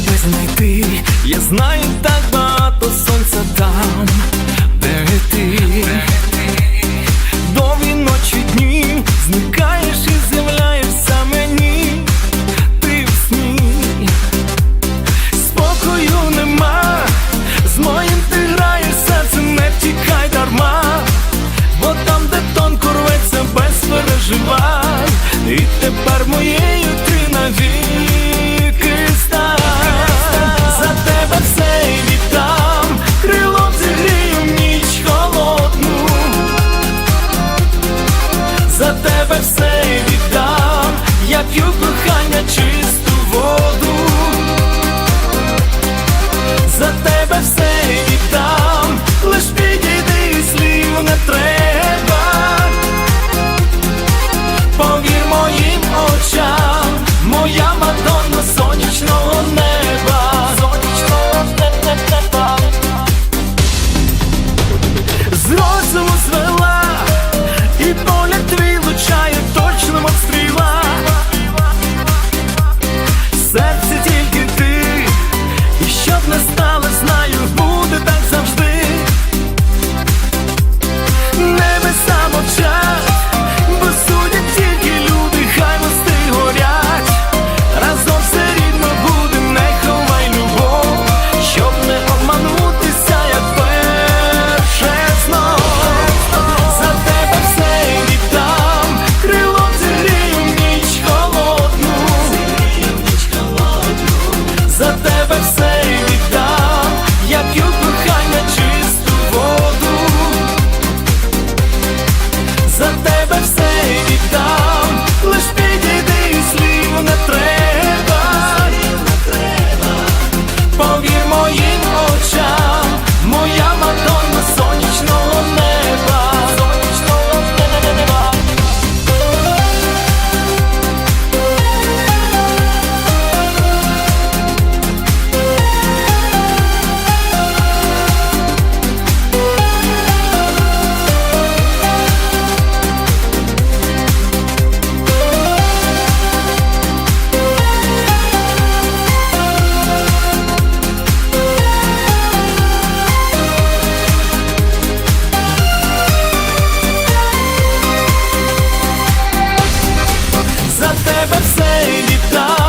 тебе знайти, я знаю так багато сонця там. тебе все і вітаю